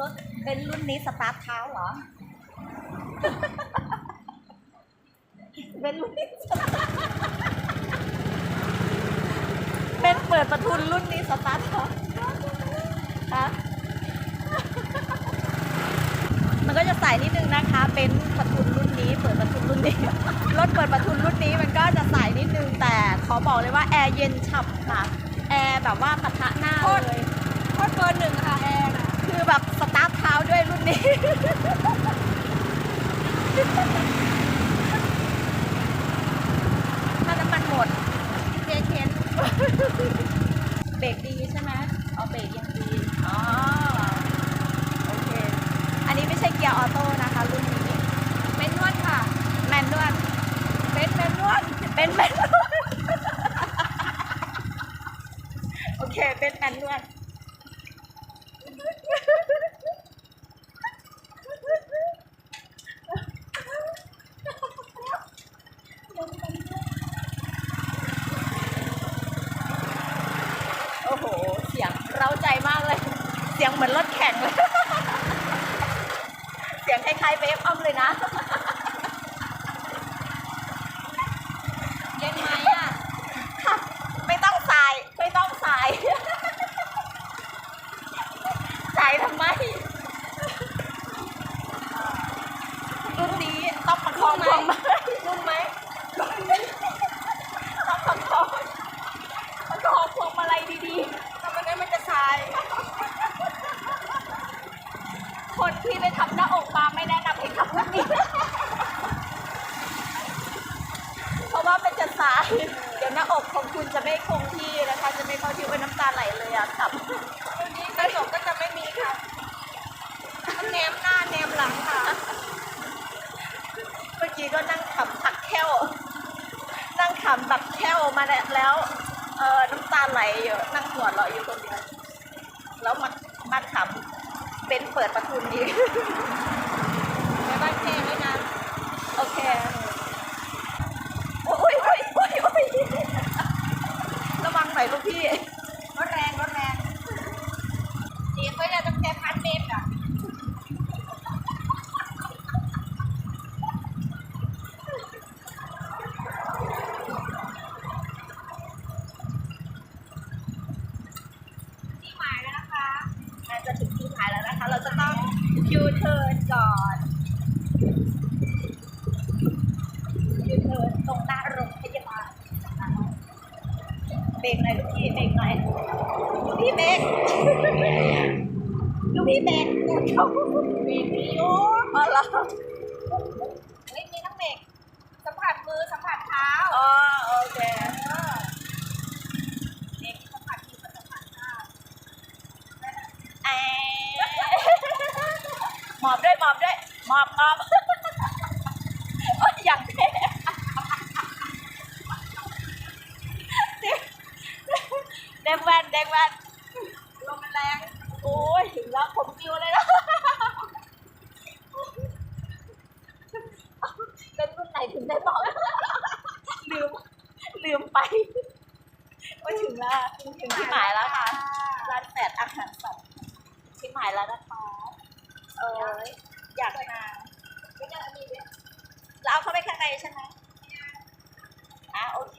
รถเป็นรุ่นนี้สตาร์ทเท้าเหรอ เป็นรุ่นนี้สตาร์ทเป็นเปิดประทุนรุ่นนี้สตาร์ทเท้าฮะมันก็จะใส่นิดนึงนะคะ เป็นประทุนรุ่นนี้ เปิดประทุนรุ่นนี้ รถเปิดประทุนรุ่นนี้มันก็จะใส่นิดนึง แต่ขอบอกเลยว่าแอร์เย็นฉ่ำค่ะ แอร์แบบว่าปะทะหน้าเลยโคตรเบอร์หนึ่งค่ะแอร์น่ะคือแบบสตาร์ทเท้า ด้วยรุ่นนี้ ถ้าน้ำมันหมดเจเคนเบรกดีใช่ไหมเอาเบรกยังดี อ๋อ โอเค อันนี้ไม่ใช่เกียร์ออโต้นะคะ รุ่นนี้เป็นนวดค่ะ แมนนวลเป็นเป็นนวดเป็นแมนนวลโอเค เป็นแมนนวล โอ้โห เสียงเร้าใจมากเลย เสียงเห มือนรถแข่งเลย เสียงคล้ายๆเบฟอ้อมเลยนะ เย็นไหมอะค่ะ ไม่ต้องสาย ไม่ต้องสาย สายทำไม รุ่นนี้ต้องประคองพวงมาลัย นุ่มไหม ต้องประคองประคองพวงมาลัยดี ทำไมงั้นมันจะสาย ๆ คนที่ไปทำหน้าอกมาไม่แนะนำให้ทำรุ่นนี้ เพราะว่าย เดี๋ยวหน้าอกของคุณจะไม่คงที่นะคะ จะไม่เข้าที่ว่าน้ำตาไหลเลยอะครับรุ่นนี้กระจกก็จะไม่มีค่ะมันแนมหน้าแนมหลังค่ะ เมื่อกี้ก็นั่งขำผักแค้ว นั่งขำแบบแค้วมาแล้วเออน้ำตาไหลอยู่นั่งหัวเราะอยู่คนเดียวแล้วมามาขำเป็นเปิดประทุนอีกไปบ้านแค่ไม่นาน โอเค โอ้ยโอ้ยโอ้ยโอ้ยระวังหน่อยลูกพี่ รถแรงรถแรงเสียงก็จะตั้งแต่พันเมตรอะ ที่หมายแล้วนะคะ น่าจะถึงที่หมายแล้วนะคะ เราจะต้องยูเทิร์นก่อนยูเทิร์นตรงหน้าโรงพยาบาลเบรกหน่อยลูกพี่เบรกหน่อยลูกพี่เบรกลูกพี่เบรกโอ้ยเขาเบรกนี้โอ้อ๋อเหรอ หมอบด้วยหมอบด้วยหมอบหมอบโอ้ยอย่างเท่เด็กแว่นเด็กแว่นลมมันแรงโอ้ยถึงแล้วผมฟิวเลยนะเป็นรุ่นไหนถึงได้บอกลืมลืมไปว่าถึงแล้วถึงที่หมายแล้วค่ะร้านแปดอาหารสัตว์ที่หมายแล้วนะคะเออ อยากมาเว้ยเราเอาเข้าไปข้างในใช่ไหมอะโอเค